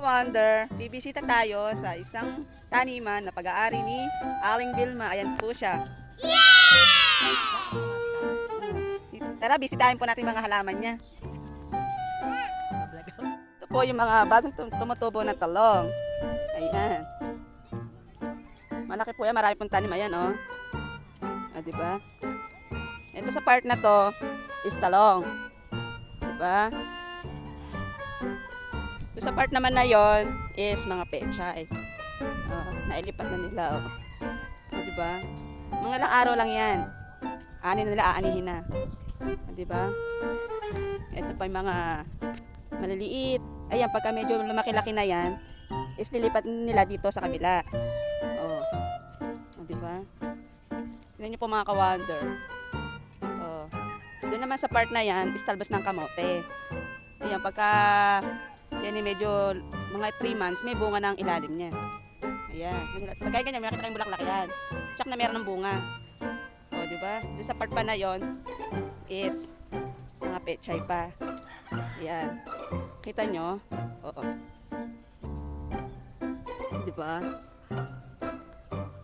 Wonder, bibisita tayo sa isang taniman na pag-aari ni Aling Vilma. Ayan po siya. Tara, bisitahin po natin mga halaman niya. Ito po yung mga bagong tum- tumutubo na talong. Ayan. Malaki po yan, marami pong tanim. Ayan, oh. Ah, di ba? Ito sa part na to is talong. Di ba? Doon sa part naman na yon is mga pechay. Oh, nailipat na nila. Oh. Oh, di ba? Mga ilang araw lang yan. Ani na nila, aanihin na. Oh, di ba? Ito pa yung mga maliliit. Ayan, pagka medyo lumaki-laki na yan, is lilipat nila dito sa kabila. Oh. Oh, di ba? Tignan niyo po mga ka-wonder. Oh. Doon naman sa part na yan, is talbos ng kamote. Ayan, pagka yan ay medyo mga 3 months, may bunga na ang ilalim niya. Ayan. Pagka ganyan, may nakita kayong bulaklak yan. Tsak na meron ng bunga. O, di ba? Doon sa part pa na yon is mga pechay pa. Ayan. Kita nyo? Oo. Di ba?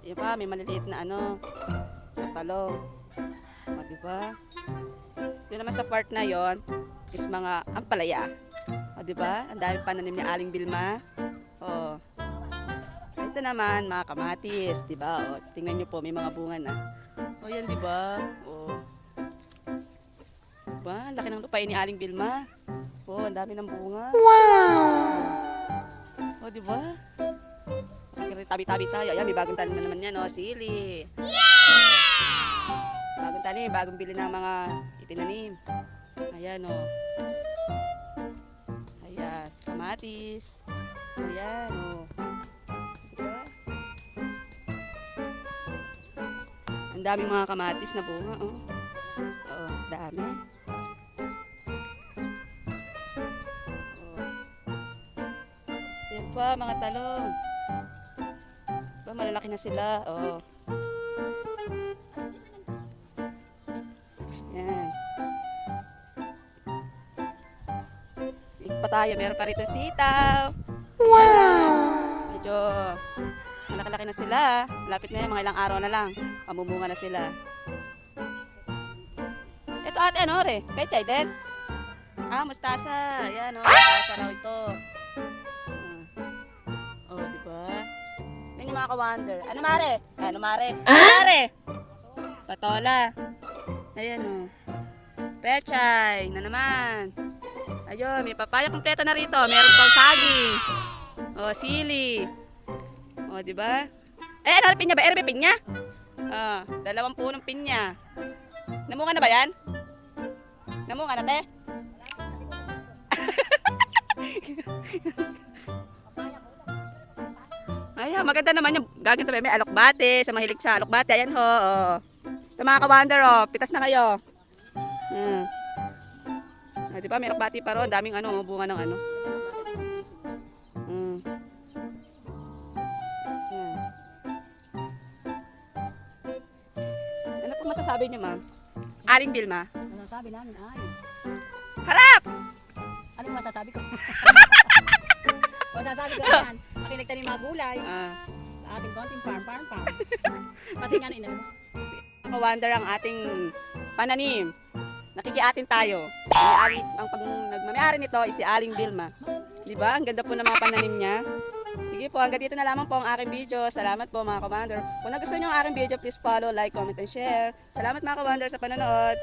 Yan pa, may maliliit na ano, na talong. O, di ba? Doon naman sa part na yon is mga ampalaya. Di ba? Ang dami pananim ni Aling Bilma. O. Ito naman, mga kamatis, di ba? O, tingnan nyo po, may mga bunga na. O, yan, di ba? O. Di ba? Laki ng lupain ni Aling Bilma. O, ang dami ng bunga. Wow! O, di ba? Tabi-tabi tayo. Ayan, may bagong tanim na naman yan, o. Sili. Bagong tanim, bagong bili ng mga itinanim. Ayan, o. Kamatis. Ayan, o. Diba? Ang daming mga kamatis na bunga, oh. Oo, dami. Oh. Yan pa, mga talong. Diba, malalaki na sila, oh. Pa tayo, meron pa rito sitaw. Medyo malaki-laki na sila. Lapit na yan, mga ilang araw na lang. Pamumunga na sila. Ito ate, ano re? Pechay din? Ah, mustasa. Ayan, oh, mustasa raw ito. Ah. Oh, di ba? Yan yung mga ka-wonder. Ano mare? Ano mare? Ano mare? Patola. Ayan, oh. Pechay na naman. Ayun, may papaya kompleto na rito. Meron pang saging. Oh, sili. Oh, di ba? Eh, ano pinya ba? Eh, may pinya? Ah, dalawang punong pinya. Namunga na ba yan? Namunga na, te? Ay, maganda naman yung gaganda ba? May alokbate, sa mahilig sa alokbate. Ayan ho, oh. Ito mga ka-wonder, oh. Pitas na kayo. Hmm. Ah, di ba, may alokbate pa ron. Daming ano, bunga ng ano. Hmm. Yan. Ano po masasabi niyo, ma'am? Aling Bilma. Ano sabi namin? Ay, Harap! ano masasabi ko? masasabi ko yan. Ako yung nagtanim mga gulay Ah, sa ating konting farm, farm, farm. Pati nga na inano. naka-wonder ang ating pananim. Nakikiatin tayo. May-ari, ang pag nagmamayari nito is si Aling Bilma. Di ba? Ang ganda po ng mga pananim niya. Sige po, hanggang dito na lamang po ang aking video. Salamat po mga commander. Kung nagustuhan niyo ang aking video, please follow, like, comment, and share. Salamat mga commander sa panonood.